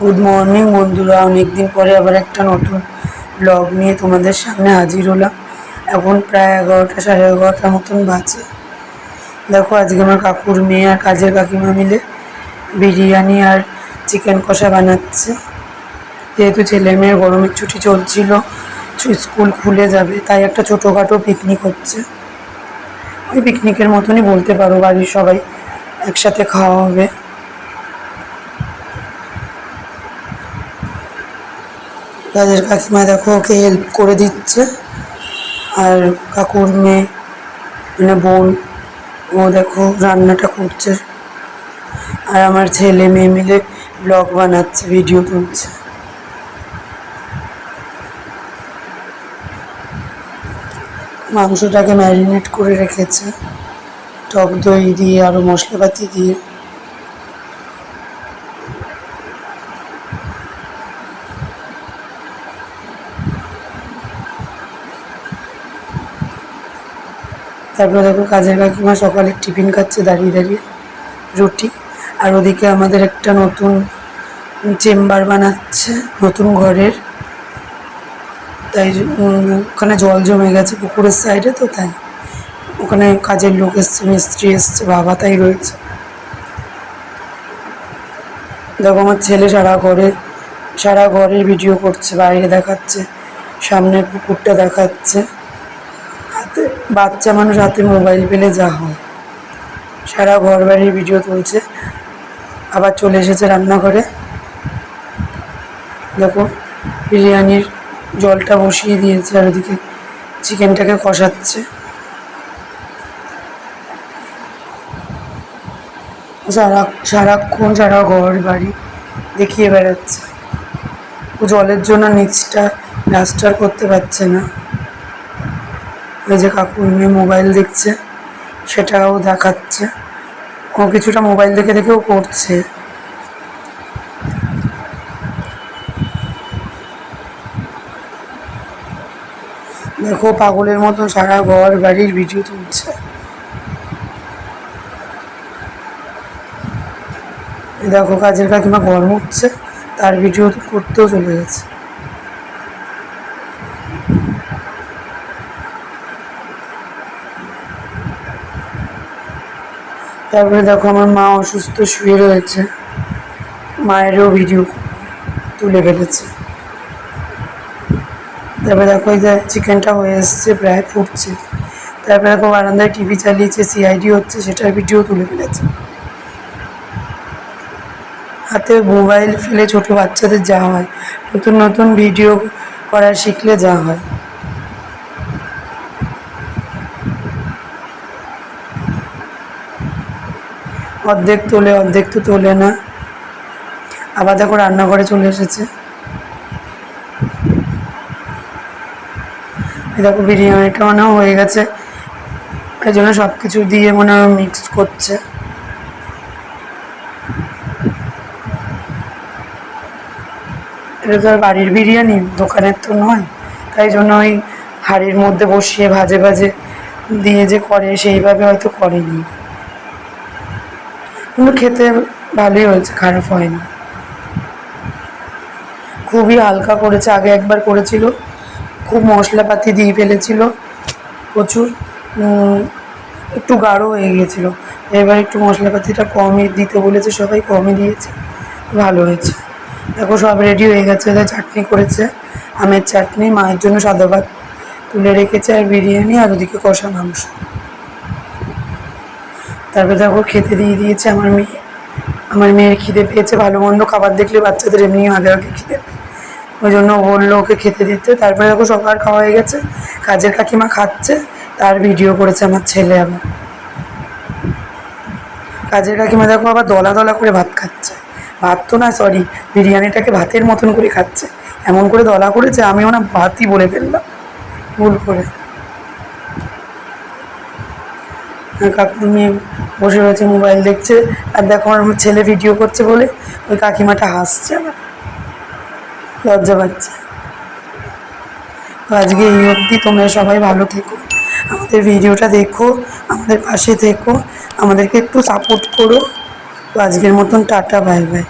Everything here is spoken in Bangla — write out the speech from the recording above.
গুড মর্নিং বন্ধুরা। অনেকদিন পরে আবার একটা নতুন ব্লগ নিয়ে তোমাদের সামনে হাজির হলাম। এখন প্রায় এগারোটা, সাড়ে এগারোটার মতন বাজে। দেখো, আজকে আমার কাকুর মেয়ে আর কাজের কাকিমা মিলে বিরিয়ানি আর চিকেন কষা বানাচ্ছে। যেহেতু ছেলে মেয়ের গরমের ছুটি চলছিল স্কুল খুলে যাবে, তাই একটা ছোটোখাটো পিকনিক হচ্ছে। ওই পিকনিকের মতনই বলতে পারো, বাড়ির সবাই। একসাথে খাওয়া হবে। তাদের কাকিমা দেখো ওকে হেল্প করে দিচ্ছে। আর কাকুর মেয়ে মানে বোন, ও দেখো রান্নাটা করছে। আর আমার ছেলে মেয়ে মিলে ব্লগ বানাচ্ছে ভিডিও তুলছে। মাংসটাকে ম্যারিনেট করে রেখেছে। টক দই দিয়ে আরও মশলাপাতি দিয়ে। তারপরে দেখো কাজের কাকিমা সকালে টিফিন খাচ্ছে দাঁড়িয়ে দাঁড়িয়ে রুটি। আর ওদিকে আমাদের একটা নতুন চেম্বার বানাচ্ছে, নতুন ঘরের। তাই ওখানে জল জমে গেছে পুকুরের সাইডে তো তাই। ওখানে কাজের লোক এসছে, মিস্ত্রি এসছে, বাবা তাই রয়েছে। দেখো আমার ছেলে সারা ঘরে, সারা ঘরের ভিডিও করছে, বাইরে দেখাচ্ছে, সামনের পুকুরটা দেখাচ্ছে। হাতে, বাচ্চা মানুষ হাতে মোবাইল পেলে যা হয়। সারা ঘর বাড়ির ভিডিও তুলছে। আবার চলে এসেছে রান্নাঘরে। দেখো, বিরিয়ানির জলটা বসিয়ে দিয়েছে আর ওদিকে চিকেনটাকে কষাচ্ছে। সারা সারাক্ষণ সারা ঘর বাড়ি দেখিয়ে বেড়াচ্ছে, ও জলের জন্য নিচটা ডাস্টার করতে পারছে না। ওই যে কাকুর মেয়ে মোবাইল দেখছে, সেটাও দেখাচ্ছে। ও কিছুটা মোবাইল দেখে দেখেও করছে। দেখো, পাগলের মতো সারা ঘর বাড়ির ভিডিও তুলছে। দেখো কাজের কাকিমা ঘর মুছছে, তার ভিডিও করতেও চলে গেছে। তারপরে দেখো আমার মা অসুস্থ, শুয়ে রয়েছে। মায়েরও ভিডিও তুলে ফেলেছে। তারপরে দেখো এই যে চিকেনটা হয়ে এসছে, প্রায় ফুটছে। তারপরে দেখো বারান্দায় টিভি চালিয়েছে সিআইডি হচ্ছে, সেটার ভিডিও তুলে ফেলেছে। হাতে মোবাইল ফেলে ছোট বাচ্চাদের যা হয়, নতুন নতুন ভিডিও করা শিখলে যা হয়। অর্ধেক তোলে, অর্ধেক তো তোলে না। আবার দেখো রান্নাঘরে চলে এসেছে। দেখো বিরিয়ানিটা মনে হয়ে গেছে। এই জন্য সব কিছু দিয়ে মনে হয় মিক্স করছে। এটা তো আর বাড়ির বিরিয়ানি দোকানের তো নয়। তাই জন্য ওই হাঁড়ির মধ্যে বসিয়ে ভাজে ভাজে দিয়ে যে করে সেইভাবে হয়তো করেনি। কিন্তু খেতে ভালোই হয়েছে, খারাপ হয়নি। খুবই হালকা করেছে, আগে একবার করেছিল। খুব মশলাপাতি দিয়ে ফেলেছিল, প্রচুর। একটু গাঢ় হয়ে গিয়েছিল এবার একটু মশলাপাতিটা কমই দিতে বলেছে, সবাই কমই দিয়েছে। ভালো হয়েছে। দেখো, সব রেডি হয়ে গেছে ওদের চাটনি করেছে। আমের চাটনি, মায়ের জন্য সাদা ভাত তুলে রেখেছে, আর বিরিয়ানি আর ওদিকে কষা মাংস। তারপরে দেখো, খেতে দিয়ে দিয়েছে আমার মেয়ে। আমার মেয়ের খিদে পেয়েছে, ভালো মন্দ খাবার দেখলে বাচ্চাদের এমনি আগে আগে খিদে ওই জন্য বলল ওকে খেতে দিতে। তারপরে দেখো সবার খাওয়া হয়ে গেছে। কাজের কাকিমা খাচ্ছে, তার ভিডিও করেছে আমার ছেলে আবার। কাজের কাকিমা দেখো, আবার দলা দলা করে ভাত খাচ্ছে। ভাত তো না সরি বিরিয়ানিটাকে ভাতের মতন করে খাচ্ছে। এমন করে দলা করেছে আমিও না ভাতই বলে ফেললাম। ভুল করে। কাকুর মেয়ে বসে রয়েছে, মোবাইল দেখছে। আর দেখো, আমার ছেলে ভিডিও করছে বলে ওই কাকিমাটা হাসছে আবার। লজ্জা পাচ্ছে। আজকে এই অবধি তোমরা সবাই ভালো থেকো। আমাদের ভিডিওটা দেখো, আমাদের পাশে থেকো। আমাদেরকে একটু সাপোর্ট করো। আজকের মতন টাটা বাই বাই।